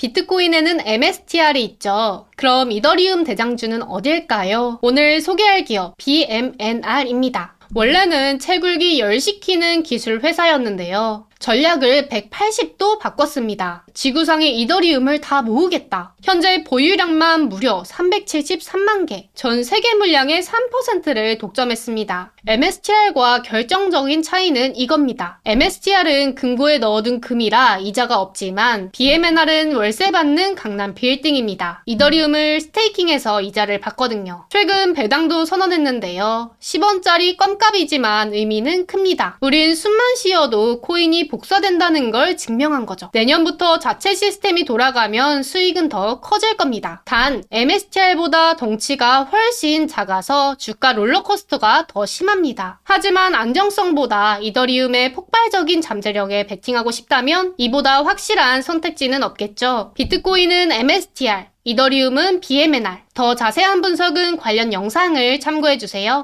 비트코인에는 MSTR이 있죠. 그럼 이더리움 대장주는 어딜까요? 오늘 소개할 기업 BMNR입니다. 원래는 채굴기 열시키는 기술 회사였는데요. 전략을 180도 바꿨습니다. 지구상의 이더리움을 다 모으겠다. 현재 보유량만 무려 373만 개, 전 세계 물량의 3%를 독점했습니다. MSTR과 결정적인 차이는 이겁니다. MSTR은 금고에 넣어둔 금이라 이자가 없지만 BMNR은 월세 받는 강남 빌딩입니다. 이더리움을 스테이킹해서 이자를 받거든요. 최근 배당도 선언했는데요. 10원짜리 껌 값이지만 의미는 큽니다. 우린 숨만 쉬어도 코인이 복사된다는 걸 증명한 거죠. 내년부터 자체 시스템이 돌아가면 수익은 더 커질 겁니다. 단 MSTR보다 덩치가 훨씬 작아서 주가 롤러코스터가 더 심합니다. 하지만 안정성보다 이더리움의 폭발적인 잠재력에 베팅하고 싶다면 이보다 확실한 선택지는 없겠죠. 비트코인은 MSTR, 이더리움은 BMNR. 더 자세한 분석은 관련 영상을 참고해주세요.